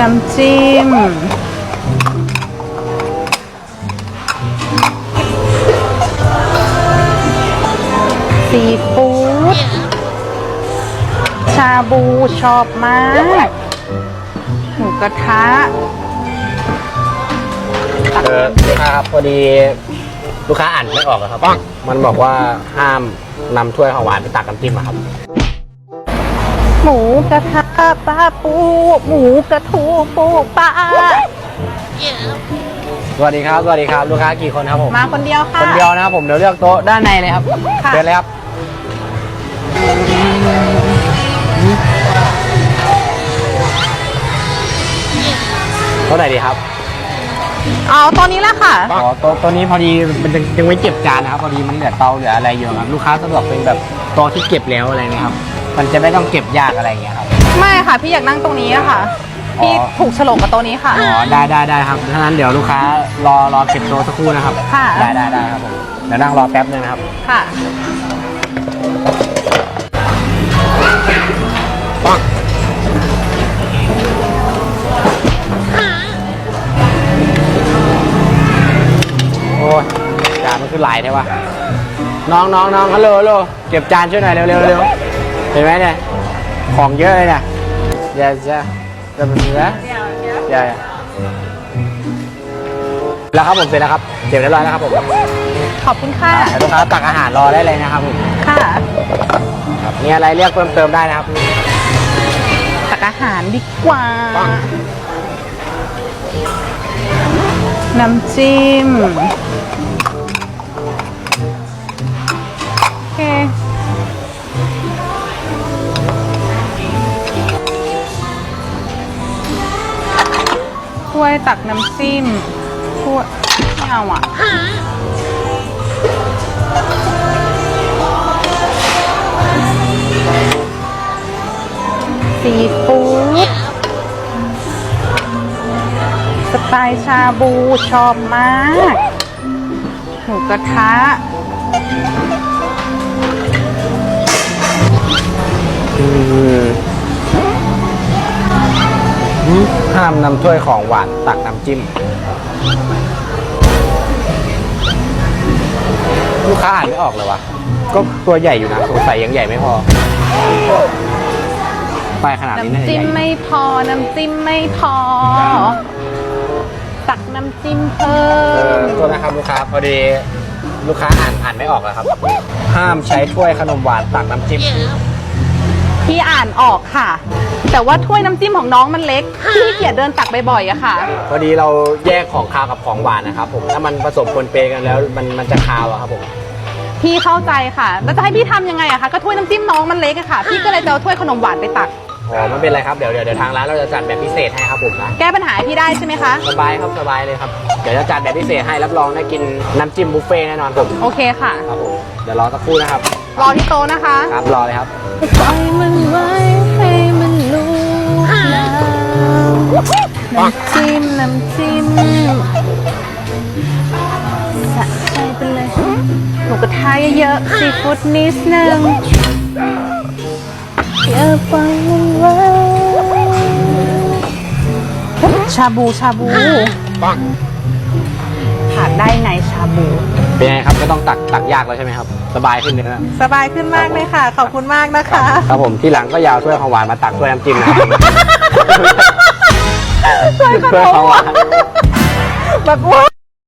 น้ำจิ้ม ซีฟู้ด ชาบูชอบมาก หมูกระทะเออลูกค้าครับพอดีลูกค้าอ่านไม่ออกอะครับ มันบอกว่าห้ามนำถ้วยของหวานไปตักน้ำจิ้มอะครับห มูกระทะปลาปู หมูกระทูปูปลาสวัสดีครับ สวัสดีครับ ลูกค้ากี่คนครับผม มาคนเดียวค่ะคนเดียวนะครับผม เดี๋ยวเลือกโต๊ะด้านในเลยครับค่ะเชิญเลยครับ โต๊ะไหนดีครับ เอาตอนนี้แหละค่ะ อ๋อโต๊ะโต๊ะนี้พอดีมันจะยังไม่เก็บจานนะครับ พอดีมันเหลือเตาเหลืออะไรอยู่ครับ ลูกค้าสะดวกเป็นแบบโต๊ะที่เก็บแล้วอะไรนะครับ มันจะไม่ต้องเก็บยากอะไรอย่างเงี้ยครับ ไม่ค่ะ พี่อยากนั่งตรงนี้อะค่ะ อ๋อ พี่ถูกโฉลกกับโต๊ะนี้ค่ะ อ๋อได้ได้ได้ครับถ้างั้นเดี๋ยวลูกค้ารอรอเก็บโต๊ะสักครู่นะครับ ค่ะ ได้ได้ได้ครับผมเดี๋ยวนั่งรอแป๊บนึงนะครับ ค่ะปังโอ้ยจานมันคือหลายใช่ปะน้องน้องน้องฮัลโหลฮัลโหลเก็บจานช่วยหน่อยเร็วเร็วเร็ว เห็นไหมเนี่ย ของเยอะเลยเนี่ยอย่าจะจะเป็นเสืออย่าอย่าแล้วครับผมเสร็จแล้วครับเก็บเรียบร้อยแล้วครับผมขอบคุณค่ะให้ลูกค้าตักอาหารรอได้เลยนะครับผมค่ะครับมีอะไรเรียกเพิ่มเติมได้นะครับตักอาหารดีกว่าปังน้ำจิ้ม วยตักน้ำจิ้มถ้วยไม่เอาอะซีฟู้ดสไตล์ชาบูชอบมากหมูกระทะอืม ห้ามนำถ้วยของหวานตักน้ำจิ้ม ลูกค้าอ่านไม่ออกเลยวะ ก็ตัวใหญ่อยู่นะสงสัยยังใหญ่ไม่พอไปายขนาดนี้น่าจะน้ำใหจิ้มญ่ไม่พอ น้ำจิ้มไม่พอ ตักน้ำจิ้มเพิ่เออมโทษนะครับลูกค้าพอดีลูกค้าอ่านอ่านไม่ออกแล้วครับ ห้ามใช้ถ้วยขนมหวานตักน้ำจิ้ม พี่อ่านออกค่ะ แต่ว่าถ้วยน้ำจิ้มของน้องมันเล็กพี่ขี้เกียจเดินตักบ่อยๆอะค่ะ พอดีเราแยกของคาวกับของหวานนะครับผมถ้ามันผสมปนเปกันแล้วมันมันจะคาวอะครับผมพี่เข้าใจค่ะแล้วจะให้พี่ทำยังไงอะคะก็ถ้วยน้ำจิ้มน้องมันเล็กอะค่ะ พี่ก็เลยจะเอาถ้วยขนมหวานไปตักอ๋อไม่เป็นไรครับเดี๋ยวเดี๋ยวเดี๋ยวทางร้านเราจะจัดแบบพิเศษให้ครับผมนะแก้ปัญหาให้พี่ได้ใช่ไหมคะ สบายครับสบายเลยครับเดี๋ยวจะจัดแบบพิเศษให้รับรองได้กินน้ำจิ้มบุฟเฟ่ต์แน่นอนผมโอเคค่ะ ครับผมเดี๋ยวรอสักครู่นะครับ รอที่โต๊ะนะคะ ครับรอเลยครับปล่อยมันไว้ใน้ำจิ้ม น้ำจิ้มสะใจไปเลย หมูกระทะเยอะๆซีฟู้ดนิดนึงอย่าปล่อยมันไว้ชาบูชาบูปังขาดได้ไงชาบู เป็นไงครับไม่ต้องตักตักยากแล้วใช่ไหมครับ สบายขึ้นเลยนะสบายขึ้นมากเลยค่ะ ขอบคุณมากนะคะ ครับผมที่หลังก็อยาวถ้วยของหวานมาตักถ้วยน้ำจิ้มนะครับ ช่วยขนถ้วยมของหวานแบบว้า